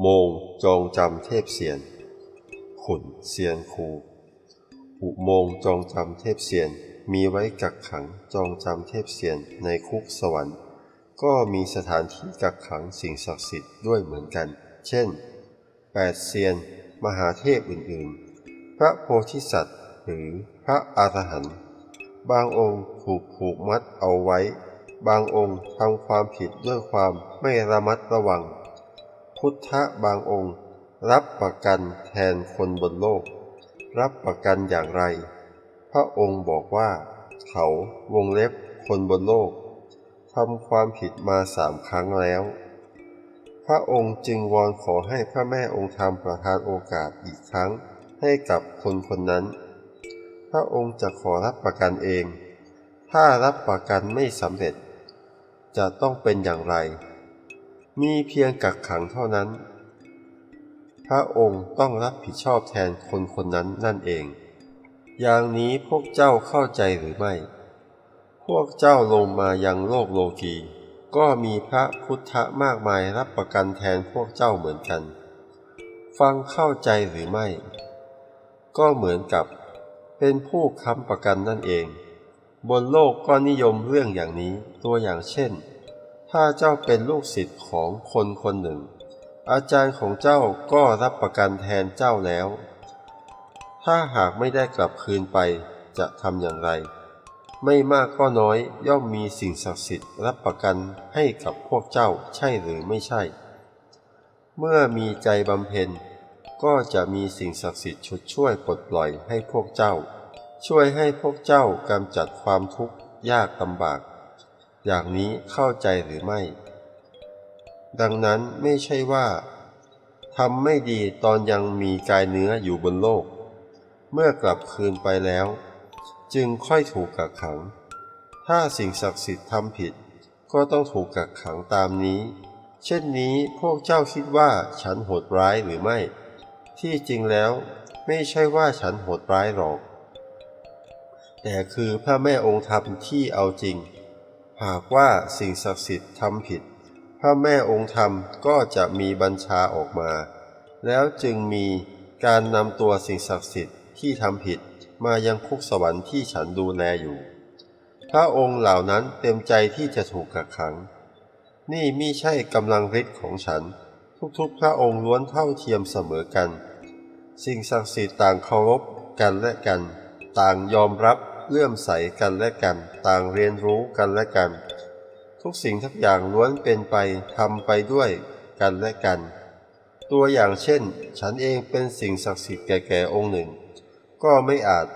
โมงจองจำเทพเสียน ขุนเซียนครูอุโมงจองจำเทพเสียน มีไว้กักขังจองจำเทพเสียนในคุกสวรรค์ ก็มีสถานที่กักขังสิ่งศักดิ์สิทธิ์ด้วยเหมือนกัน เช่นแปดเซียน มหาเทพอื่นๆ พระโพธิสัตว์ หรือพระอรหันต์บางองค์ถูกผูกมัดเอาไว้ บางองค์ทำความผิดด้วยความไม่ระมัดระวัง พุทธะบางองค์ รับประกันแทนคนบนโลก รับประกันอย่างไร พระองค์บอกว่า เขาวงเล็บคนบนโลกทำความผิดมาสามครั้งแล้ว พระองค์จึงวอนขอให้พระแม่องค์ธรรมประทานโอกาสอีกครั้งให้กับคนคนนั้น พระองค์จะขอรับประกันเอง ถ้ารับประกันไม่สำเร็จ จะต้องเป็นอย่างไร มีเพียงกักขังเท่านั้น พระองค์ต้องรับผิดชอบแทนคนคนนั้นนั่นเอง อย่างนี้พวกเจ้าเข้าใจหรือไม่ พวกเจ้าลงมายังโลกโลกี ก็มีพระพุทธมากมายรับประกันแทนพวกเจ้าเหมือนกัน ฟังเข้าใจหรือไม่ ก็เหมือนกับเป็นผู้ค้ำประกันนั่นเอง บนโลกก็นิยมเรื่องอย่างนี้ตัวอย่างเช่น ถ้าเจ้าเป็นลูกศิษย์ของคนคนหนึ่ง อาจารย์ของเจ้าก็รับประกันแทนเจ้าแล้ว ถ้าหากไม่ได้กลับคืนไปจะทำอย่างไร ไม่มากก็น้อยย่อมมีสิ่งศักดิ์สิทธิ์รับประกันให้กับพวกเจ้าใช่หรือไม่ใช่ เมื่อมีใจบำเพ็ญ ก็จะมีสิ่งศักดิ์สิทธิ์ชุดช่วยปลดปล่อยให้พวกเจ้า ช่วยให้พวกเจ้ากำจัดความทุกข์ยากลำบาก อย่างนี้เข้าใจหรือไม่ ดังนั้นไม่ใช่ว่าทำไม่ดีตอนยังมีกายเนื้ออยู่บนโลก เมื่อกลับคืนไปแล้ว จึงค่อยถูกกักขัง ถ้าสิ่งศักดิ์สิทธิ์ทำผิด ก็ต้องถูกกักขังตามนี้ เช่นนี้พวกเจ้าคิดว่าฉันโหดร้ายหรือไม่ ที่จริงแล้วไม่ใช่ว่าฉันโหดร้ายหรอก แต่คือพระแม่องค์ธรรมที่เอาจริง หากว่าสิ่งศักดิ์สิทธิ์ทำผิด พระแม่องค์ธรรมก็จะมีบัญชาออกมา แล้วจึงมีการนำตัวสิ่งศักดิ์สิทธิ์ที่ทำผิดมายังคุกสวรรค์ที่ฉันดูแลอยู่ พระองค์เหล่านั้นเต็มใจที่จะถูกกักขัง นี่มิใช่กำลังฤทธิ์ของฉัน ทุกๆ พระองค์ล้วนเท่าเทียมเสมอกัน สิ่งศักดิ์สิทธิ์ต่างเคารพกันและกัน ต่างยอมรับ เลื่อมใสกันและกัน ต่างเรียนรู้กันและกัน ทุกสิ่งทุกอย่างล้วนเป็นไปทำไปด้วยกันและกัน ตัวอย่างเช่น ฉันเองเป็นสิ่งศักดิ์สิทธิ์แก่ๆองค์หนึ่ง ก็ไม่อาจ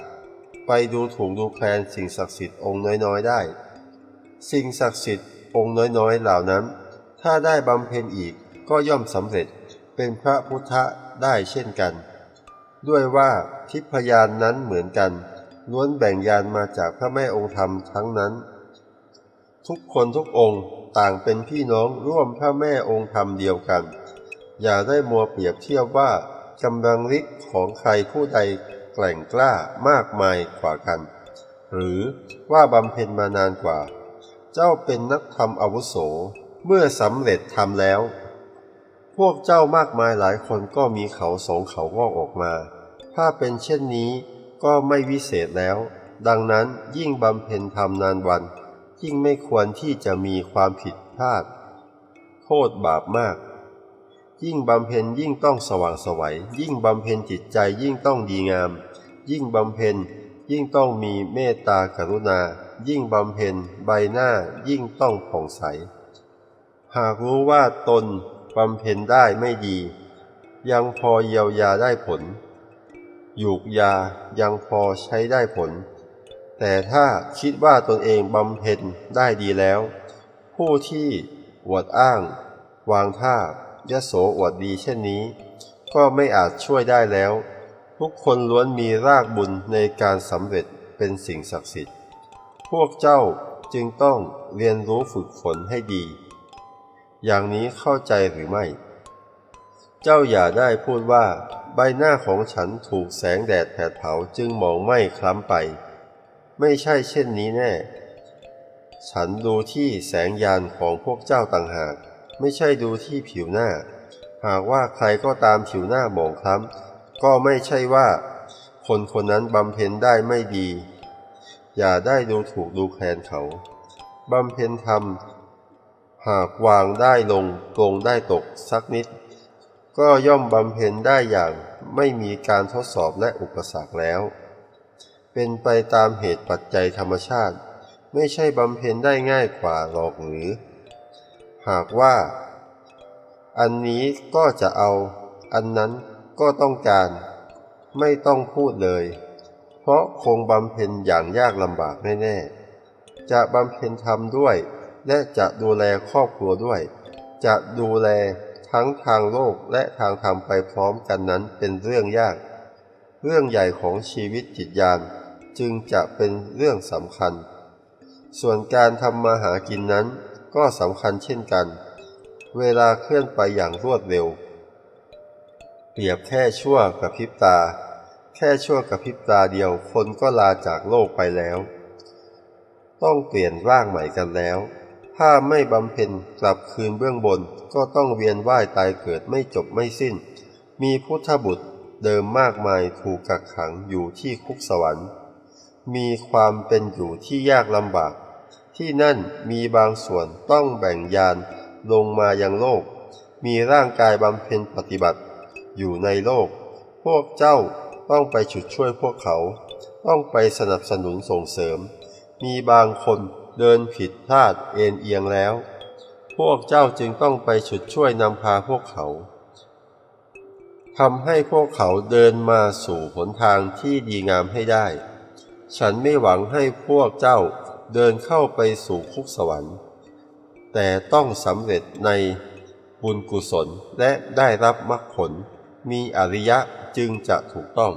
ไปดูถูกดูแคลนสิ่งศักดิ์สิทธิ์องค์น้อยๆได้ สิ่งศักดิ์สิทธิ์องค์น้อยๆเหล่านั้น ถ้าได้บำเพ็ญอีกก็ย่อมสำเร็จเป็นพระพุทธได้เช่นกัน ด้วยว่าทิพยานนั้นเหมือนกัน ล้วนแบ่งยานมาจากพระแม่องค์ธรรมทั้งนั้น ทุกคนทุกองค์ต่างเป็นพี่น้องร่วมพระแม่องค์ธรรมเดียวกัน อย่าได้มัวเปรียบเทียบว่ากำลังฤทธิ์ของใครผู้ใดแกล่งกล้ามากมายกว่ากัน หรือว่าบำเพ็ญมานานกว่า เจ้าเป็นนักธรรมอาวุโสเมื่อสำเร็จทำแล้ว พวกเจ้ามากมายหลายคนก็มีเขาสองเขางอกออกมา ถ้าเป็นเช่นนี้ ก็ไม่วิเศษแล้ว ดังนั้นยิ่งบำเพ็ญทำนานวัน ยิ่งไม่ควรที่จะมีความผิดพลาด โทษบาปมาก ยิ่งบำเพ็ญยิ่งต้องสว่างสวัย ยิ่งบำเพ็ญจิตใจยิ่งต้องดีงาม ยิ่งบำเพ็ญยิ่งต้องมีเมตตากรุณา ยิ่งบำเพ็ญใบหน้ายิ่งต้องผ่องใส หากรู้ว่าตนบำเพ็ญได้ไม่ดี ยังพอเยียวยาได้ผล หยูกยายังพอใช้ได้ผล แต่ถ้าคิดว่าตนเองบำเพ็ญได้ดีแล้ว ผู้ที่อวดอ้าง วางท่ายโสอวดดีเช่นนี้ ก็ไม่อาจช่วยได้แล้ว ทุกคนล้วนมีรากบุญในการสำเร็จเป็นสิ่งศักดิ์สิทธิ์ พวกเจ้าจึงต้องเรียนรู้ฝึกฝนให้ดี อย่างนี้เข้าใจหรือไม่ เจ้าอย่าได้พูดว่า ใบหน้าของฉันถูกแสงแดดแผดเผาจึงมองไม่คล้ำไป ไม่ใช่เช่นนี้แน่ ฉันดูที่แสงยานของพวกเจ้าต่างหาก ไม่ใช่ดูที่ผิวหน้า หากว่าใครก็ตามผิวหน้าหมองคล้ำก็ไม่ใช่ว่า คนคนนั้นบำเพ็ญได้ไม่ดี อย่าได้ดูถูกดูแคลนเขาบำเพ็ญธรรม หากวางได้ลง ลงได้ตกสักนิด ก็ย่อมบำเพ็ญได้อย่างไม่มีการทดสอบและอุปสรรคแล้ว เป็นไปตามเหตุปัจจัยธรรมชาติ ไม่ใช่บำเพ็ญได้ง่ายกว่าหรอกหรือ หากว่า อันนี้ก็จะเอา อันนั้นก็ต้องการ ไม่ต้องพูดเลย เพราะคงบำเพ็ญอย่างยากลำบากแน่ๆ จะบำเพ็ญธรรมด้วย และจะดูแลครอบครัวด้วย จะดูแล ทั้งทางโลกและทางธรรมไปพร้อมกันนั้นเป็นเรื่องยาก เรื่องใหญ่ของชีวิตจิตญาณจึงจะเป็นเรื่องสำคัญ ส่วนการทำมาหากินนั้นก็สำคัญเช่นกัน เวลาเคลื่อนไปอย่างรวดเร็ว เปรียบแค่ชั่วกับพริบตา แค่ชั่วกับพริบตาเดียวคนก็ลาจากโลกไปแล้ว ต้องเปลี่ยนร่างใหม่กันแล้ว ถ้าไม่บำเพ็ญกลับคืนเบื้องบนก็ต้องเวียนว่ายตายเกิดไม่จบไม่สิ้น มีพุทธบุตรเดิมมากมายถูกกักขังอยู่ที่คุกสวรรค์ มีความเป็นอยู่ที่ยากลำบาก ที่นั่นมีบางส่วนต้องแบ่งยานลงมายังโลก มีร่างกายบำเพ็ญปฏิบัติ อยู่ในโลก พวกเจ้าต้องไปฉุดช่วยพวกเขา ต้องไปสนับสนุนส่งเสริม มีบางคน เดินผิดพลาดเอ็นเอียงแล้ว พวกเจ้าจึงต้องไปฉุดช่วยนำพาพวกเขาทำให้พวกเขาเดินมาสู่หนทางที่ดีงามให้ได้ ฉันไม่หวังให้พวกเจ้าเดินเข้าไปสู่คุกสวรรค์ แต่ต้องสำเร็จในบุญกุศลและได้รับมรรคผล มีอริยะจึงจะถูกต้อง